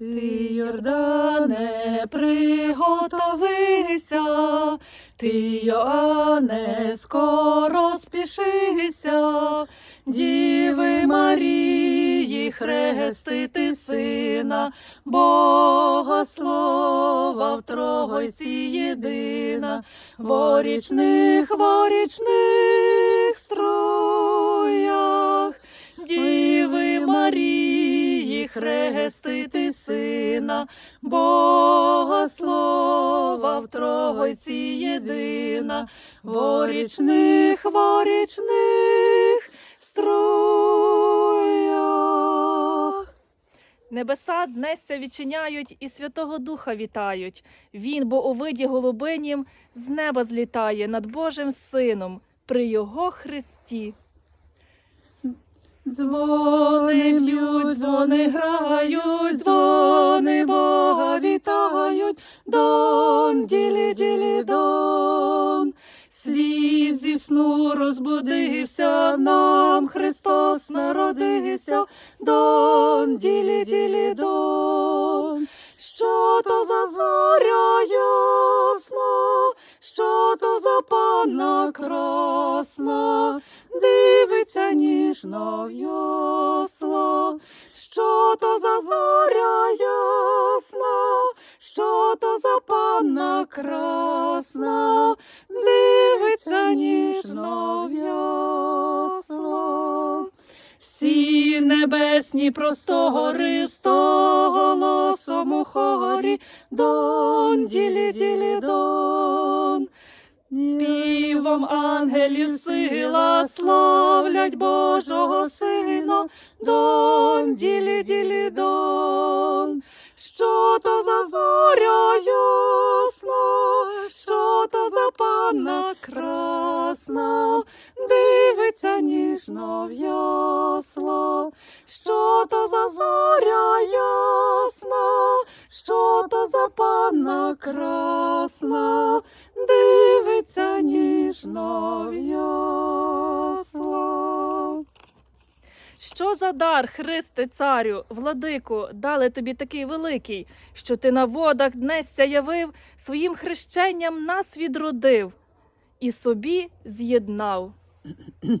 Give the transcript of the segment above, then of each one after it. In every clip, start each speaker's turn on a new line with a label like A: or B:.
A: Ти, Йордане, приготовися, ти, Йоанне, скоро спішися, Діви Марії, хрестити сина, Бога слова в Тройці єдина, ворічних, ворічних строях, Діви Марії, хрестити сина, Бога слова в Тройці єдина, ворічних, ворічних строях.
B: Небеса днесся відчиняють і Святого Духа вітають. Він, бо у виді голубинім, з неба злітає над Божим Сином при Його Христі.
A: Дзвони б'ють, дзвони грають, дзвони Бога вітають, дон, ділі, ділі, дон. Світ зі сну розбудився, нам Христос народився, дон, ділі, ділі, дон. Що то за зоря ясна, що то за панна красна, дивиться ніжно в що то за зоря ясна, що то за панна красна, дивиться ніжно в. Всі небесні простори голосом у хорі, дон, ділі, ділі, дон. Співом ангелів сила славлять Божого Сина, дон, ділі, ділі, дон. Що то за зоря ясна, що то за панна красна, дивиться ніжно в ясла, що то за зоря ясна, що то за панна красна, дивиться ніжно в.
B: Що за дар, Христе, царю, владику, дали тобі такий великий, що ти на водах днесся явив, своїм хрещенням нас відродив і собі з'єднав.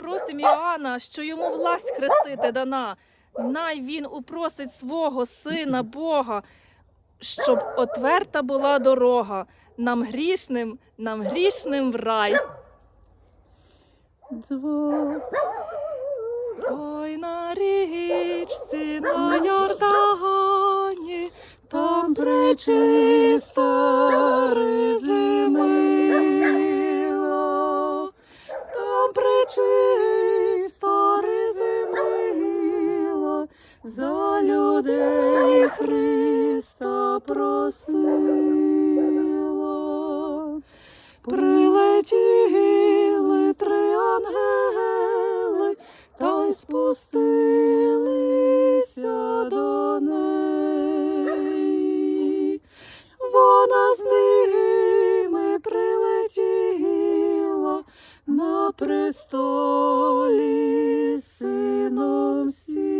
B: Просимо Іоанна, що йому власть хрестити дана. Най він упросить свого сина Бога, щоб отверта була дорога нам грішним, нам грішним в рай.
A: Дзвон.
B: Ой на річці на Йордані,
A: Там пречиста просила, прилетіли три ангели та й спустилися до неї. Вона з ними прилетіла на престолі сином всі.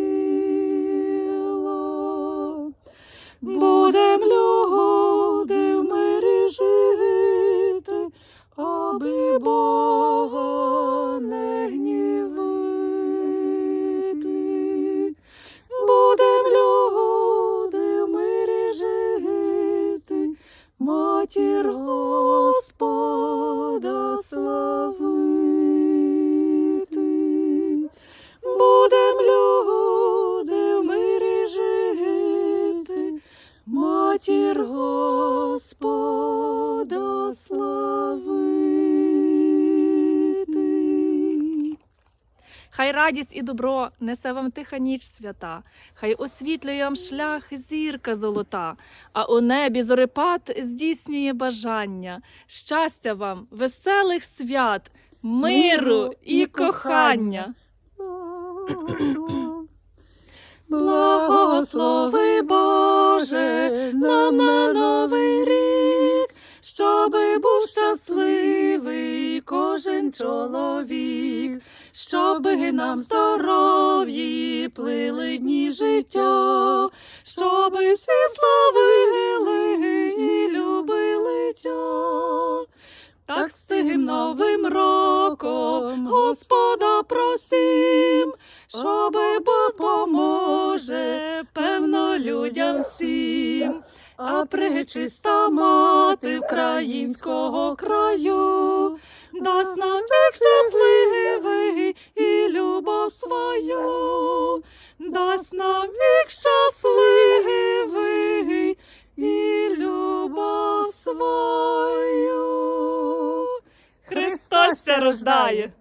A: Будем люди в мирі жити, аби Бога
B: Хай радість і добро несе вам тиха ніч свята, хай освітлює вам шлях зірка золота, а у небі зорепад здійснює бажання, щастя вам, веселих свят, миру і кохання.
A: Благослови Боже кожен чоловік, щоби нам здоров'ї плили дні життя, щоби всі славили і любили тя. Так тим новим роком Господа просім, щоби Бог поможе, певно, людям всім. А пречиста мати українського краю, дасть нам вік щасливий і любов свою, дасть нам вік щасливий і любов свою.
B: Христос рождає!